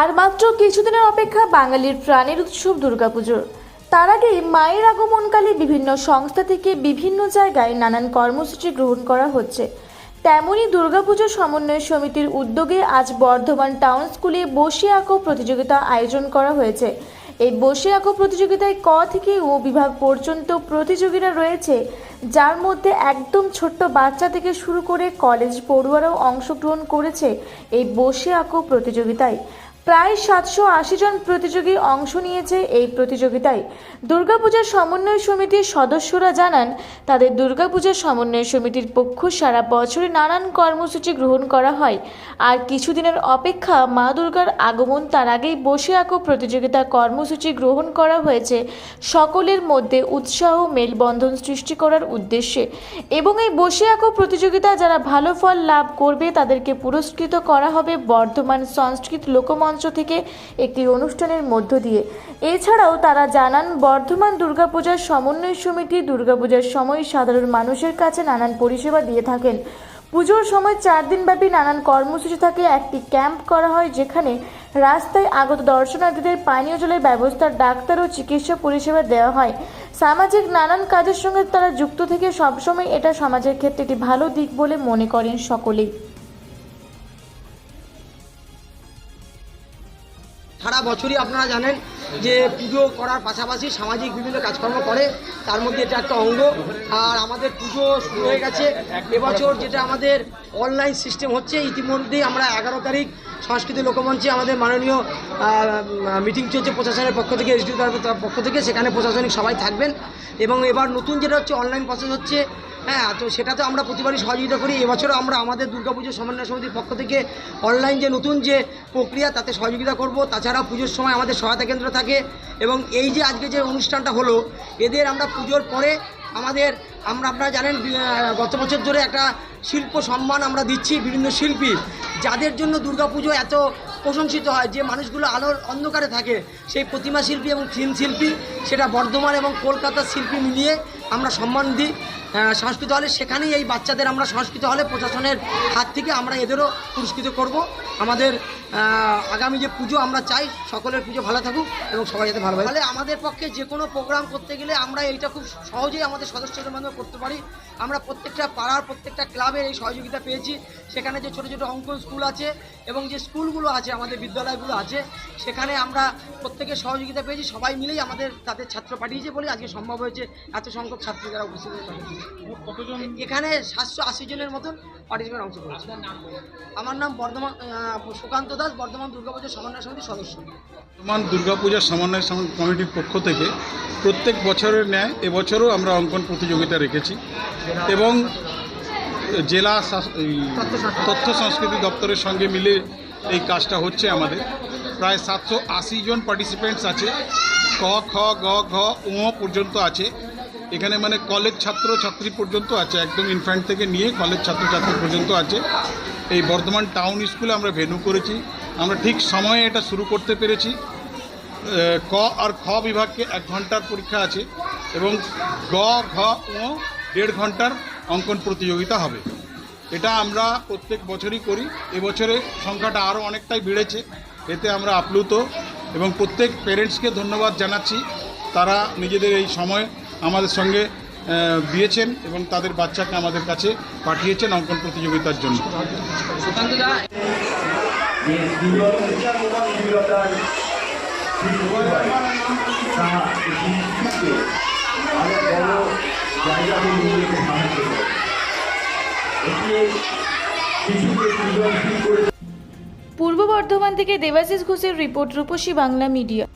আর মাত্র কিছুদিনের অপেক্ষা বাঙালির প্রাণের উৎসব দুর্গাপুজোর। তার আগেই মায়ের আগমনকালে বিভিন্ন সংস্থা থেকে বিভিন্ন জায়গায় নানান কর্মসূচি গ্রহণ করা হচ্ছে। তেমনই দুর্গাপুজো সমন্বয় সমিতির উদ্যোগে আজ বর্ধমান টাউন স্কুলে বসে আঁকো প্রতিযোগিতা আয়োজন করা হয়েছে। এই বসে আঁকো প্রতিযোগিতায় ক থেকে ও বিভাগ পর্যন্ত প্রতিযোগীরা রয়েছে, যার মধ্যে একদম ছোট্ট বাচ্চা থেকে শুরু করে কলেজ পড়ুয়ারাও অংশগ্রহণ করেছে এই বসে আঁকো প্রতিযোগিতায়। প্রায় সাতশো আশি জন প্রতিযোগী অংশ নিয়েছে এই প্রতিযোগিতায়। দুর্গাপূজার সমন্বয় সমিতির সদস্যরা জানান, তাদের দুর্গাপূজার সমন্বয় সমিতির পক্ষ সারা বছরে নানান কর্মসূচি গ্রহণ করা হয়। আর কিছুদিনের অপেক্ষা মা দুর্গার আগমন তার আগেই বসে আঁকো প্রতিযোগিতা কর্মসূচি গ্রহণ করা হয়েছে। সকলের মধ্যে উৎসাহ মেলবন্ধন সৃষ্টি করার উদ্দেশ্যে। এবং এই বসে আঁকো প্রতিযোগিতা যারা ভালো ফল লাভ করবে, তাদেরকে পুরস্কৃত করা হবে বর্ধমান সংস্কৃত লোকমঞ্চ থেকে একটি অনুষ্ঠানের মধ্য দিয়ে। এছাড়াও তারা জানান, বর্ধমান দুর্গাপূজার সমন্বয় সমিতি দুর্গাপূজার সময় সাধারণ মানুষের কাছে নানান পরিষেবা দিয়ে থাকেন। পুজোর সময় চার দিনব্যাপী নানান কর্মসূচি থাকে। একটি ক্যাম্প করা হয় যেখানে রাস্তায় আগত দর্শনার্থীদের পানীয় জলের ব্যবস্থা, ডাক্তার ও চিকিৎসা পরিষেবা দেওয়া হয়। সামাজিক নানান কাজের সঙ্গে তারা যুক্ত থেকে সবসময় এটা সমাজের ক্ষেত্রে একটি ভালো দিক বলে মনে করেন সকলেই। সারা বছরই আপনারা জানেন যে পুজো করার পাশাপাশি সামাজিক বিভিন্ন কাজকর্ম করে, তার মধ্যে এটা একটা অঙ্গ। আর আমাদের পুজো শুরু হয়ে গেছে। এবছর যেটা আমাদের অনলাইন সিস্টেম হচ্ছে, ইতিমধ্যেই আমরা এগারো তারিখ সংস্কৃতি লোকমঞ্চে আমাদের মাননীয় মিটিং চলছে প্রশাসনের পক্ষ থেকে এসডিও পক্ষ থেকে, সেখানে প্রশাসনিক সবাই থাকবেন। এবং এবার নতুন যেটা হচ্ছে অনলাইন প্রসেস হচ্ছে হ্যাঁ তো সেটা তো আমরা প্রতিবারই সহযোগিতা করি। এবছরও আমরা আমাদের দুর্গা দুর্গাপুজো সমন্বয় সমিতির পক্ষ থেকে অনলাইন যে নতুন যে প্রক্রিয়া, তাতে সহযোগিতা করব। তাছাড়া পুজোর সময় আমাদের সহায়তা কেন্দ্র থাকে এবং এই যে আজকে যে অনুষ্ঠানটা হলো, এদের আমরা পুজোর পরে আমাদের, আমরা, আপনারা জানেন গত বছর ধরে একটা শিল্প সম্মান আমরা দিচ্ছি বিভিন্ন শিল্পী। যাদের জন্য দুর্গাপুজো এত প্রশংসিত হয়, যে মানুষগুলো আলোর অন্ধকারে থাকে, সেই প্রতিমা শিল্পী এবং ফিল্ম শিল্পী, সেটা বর্ধমান এবং কলকাতার শিল্পী মিলিয়ে আমরা সম্মান দিই। সংস্কৃত হলে সেখানেই এই বাচ্চাদের আমরা সংস্কৃত হলে প্রশাসনের হাত থেকে আমরা এদেরও পুরস্কৃত করব। আমাদের আগামী যে পুজো আমরা চাই, সকলের পুজো ভালো থাকুক এবং সবাই যাতে ভালো তাহলে আমাদের পক্ষে যে কোনো প্রোগ্রাম করতে গেলে আমরা এইটা খুব সহজেই আমাদের সদস্যদের মাধ্যমে করতে পারি। আমরা প্রত্যেকটা পাড়ার, প্রত্যেকটা ক্লাবের এই সহযোগিতা পেয়েছি। সেখানে যে ছোটো ছোটো অঙ্কন স্কুল আছে এবং যে স্কুলগুলো আছে, আমাদের বিদ্যালয়গুলো আছে, সেখানে আমরা প্রত্যেকের সহযোগিতা পেয়েছি। সবাই মিলেই আমাদের তাদের ছাত্র পাঠিয়েছে বলে আজকে সম্ভব হয়েছে। এত সংখ্যক ছাত্রী যারা উপস্থিত হয়ে কতজন এখানে সাতশো আশি জনের মতন পার্টিসিপেন্ট অংশ করেছে। আমার নাম বর্ধমান সুকান্ত দাস বর্ধমান দুর্গাপুজো সমন্বয় সমিতির সদস্য। বর্তমান দুর্গাপূজার সমন্বয় সম- কমিটির পক্ষ থেকে প্রত্যেক বছরের ন্যায় এবছরও আমরা অঙ্কন প্রতিযোগিতা রেখেছি এবং জেলা তথ্য সংস্কৃতি দপ্তরের সঙ্গে মিলে এই কাজটা হচ্ছে আমাদের। প্রায় সাতশো আশি জন পার্টিসিপেন্টস আছে। ক খ গ ঘ উ পর্যন্ত আছে। এখানে মানে কলেজ ছাত্র, ছাত্রী পর্যন্ত আছে, একদম ইনফ্যান্ট থেকে নিয়ে কলেজ ছাত্রছাত্রী পর্যন্ত আছে। এই বর্ধমান টাউন স্কুলে আমরা ভেন্যু করেছি। আমরা ঠিক সময়ে এটা শুরু করতে পেরেছি। ক আর খ বিভাগকে এক ঘণ্টার পরীক্ষা আছে এবং গ, ঘ ও দেড় ঘণ্টার অঙ্কন প্রতিযোগিতা হবে। এটা আমরা প্রত্যেক বছরই করি। এবছরে সংখ্যাটা আরও অনেকটাই বেড়েছে। এতে আমরা আপ্লুত এবং প্রত্যেক প্যারেন্টসকে ধন্যবাদ জানাচ্ছি। তারা নিজেদের এই সময় আমাদের সঙ্গে দিয়েছেন এবং তাদের বাচ্চাকে আমাদের কাছে পাঠিয়েছেন অঙ্কন প্রতিযোগিতার জন্য। পূর্ব বর্ধমান থেকে দেবাশিস ঘোষের রিপোর্ট রূপসী বাংলা মিডিয়া।